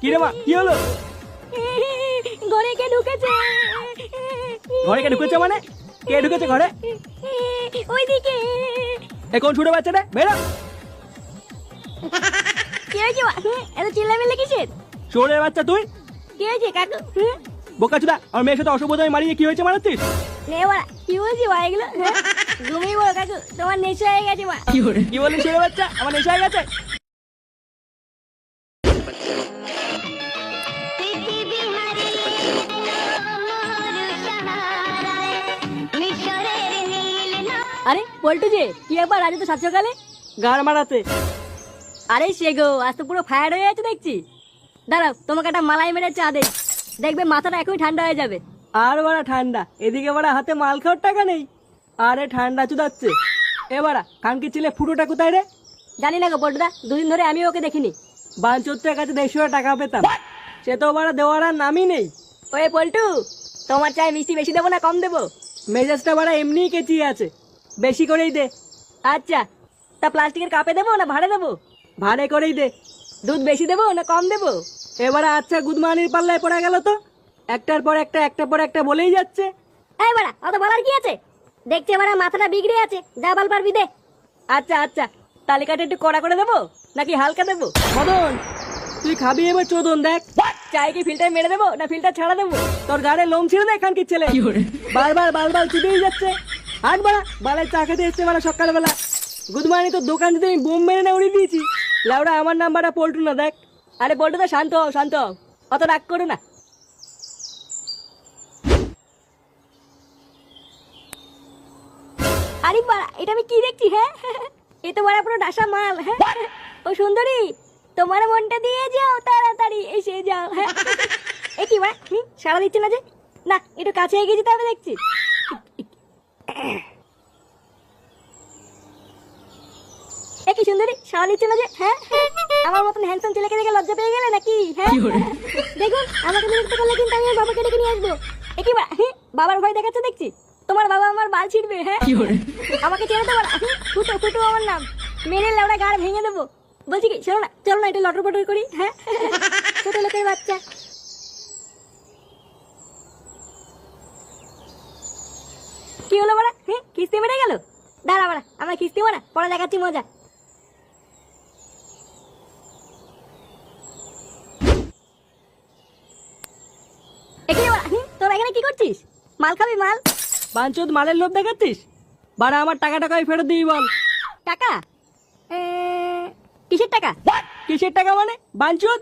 কি রে মা কি হলো? ঘরে কে ঢুকেছে। ঘরে কে ঢুকেছে মানে? কে ঢুকেছে ঘরে? ওইদিকে। এ কোন ছোট বাচ্চা রে? বেরো। কি হয়েছে এত চিল্লামিল্লি কিসের? চোরের বাচ্চা তুই? কি হয়েছে কাকু? বোকা চুদা আমার মেয়ের সাথে আমি মারিয়ে কি হয়েছে মারাচ্ছিস নে বাড়া কি বলছি মা এগুলো? ঘুমিয়ে বলো কাকু। তোমার নেশা হয়ে গেছে মা। কি বলিস ছোট বাচ্চা? আমার নেশা হয়ে গেছে? আরে পল্টু যে কি একবার আজ তো সাত সকালে গাড় মারাতে। আরে সে গো আজ তো পুরো ফায়ার হয়ে আছে দেখছি। দাঁড়াও তোমাকে একটা মালাই মেরে চা দেই। দেখবে মাথাটা এখনই ঠান্ডা হয়ে যাবে। আর বাড়া ঠান্ডা এদিকে বাড়া হাতে মাল খাওয়ার টাকা নেই। আরে ঠান্ডা চুদাচ্ছে। এ বাড়া কানকি ছিলে ফুটোটা কোথায় রে? জানি না গো পল্টুদা দুদিন ধরে আমি ওকে দেখিনি। বাঞ্চোরটার কাছে দেড়শো টাকা পেতাম। সে তো বাড়া দেওয়ার আর নামই নেই। ওয়ে পল্টু তোমার চাই মিষ্টি বেশি দেবো না কম দেবো? মেজাজটা বাড়া এমনিই কেচিয়ে আছে। বেশি করেই দে। আচ্ছা তা প্লাস্টিকের কাপে দেবো না ভাড়ে দেবো? ভাড়ে করেই দে। দুধ বেশি দেবো না কম দেবো? এবারে আচ্ছা গুদমানির পাল্লায় পড়া গেল তো। একটার পর একটা একটার পর একটা বলেই যাচ্ছে। এই বাড়া অত বলার কি আছে? দেখছি বাড়া মাথাটা বিগড়ে আছে। যা বাল পারবি দে আচ্ছা আচ্ছা তালিকাটা একটু কড়া করে দেবো নাকি হালকা দেবো? মদন তুই খাবি এবার চোদন দেখ। চাই কি ফিল্টার মেরে দেবো না ফিল্টার ছাড়া দেবো? তোর গাড়ে লোম ছিঁড়ে দেখ খানকির ছেলে। বারবার বারবার চুটেই যাচ্ছে। হাট বাড়া বালের চা খেতে এসছে সকালবেলা। গুদমানি তোর দোকান থেকে আমি বোম মেরে না উড়িয়ে দিয়েছি? লাউডা আমার নাম্বারটা পল্টু না দেখ। আরে পল্টুদা শান্ত হও শান্ত হও অত রাগ করো না। আরে বাড়া এটা আমি কি দেখছি হ্যাঁ? এ তো বাড়া পুরো ডাসা মাল হ্যাঁ? ও সুন্দরী তোমার মনটা দিয়ে যাও তাড়াতাড়ি এসে যাও হ্যাঁ? এ কি বাড়া হুম? সারা দিচ্ছে না যে? না একটু কাছে এগিয়ে যেতে হবে দেখছি। কি সুন্দরী দিচ্ছে না যে হ্যাঁ? আমার মতন হ্যান্ডসাম ছেলেকে দেখে লজ্জা পেয়ে গেলে নাকি হ্যাঁ? দেখুন আমাকে বিরক্ত করলে কিন্তু আমি বাবাকে ডেকে নিয়ে আসব। এ কি বা- হ্যাঁ? বাবার ভয় দেখাচ্ছে দেখছি। তোমার বাবা আমার বাল ছিড়বে হ্যাঁ? আমাকে ছেড়ে দেবো না? ফুটো ফুটো আমার নাম। মেনে লেওড়া গাড় ভেঙে দেবো। বলছি কি শোনো না চলো না একটু লটর পটর করি হ্যাঁ? ছোট লোকের বাচ্চা। কি হলো বড়া? হ্যাঁ কিস্তি মেরে গেল? দাঁড়া বড়া আমার কিস্তি পরে দেখাচ্ছি মজা। এখানে তোরা এখানে কি করছিস? মাল খাবি মাল? বাঞ্চোদ মালের লোভ দেখাচ্ছিস? বাড়া আমার টাকা টাকাই ফেরত দিই বল। টাকা? কিসের টাকা? কিসের টাকা মানে? বাঞ্চোদ?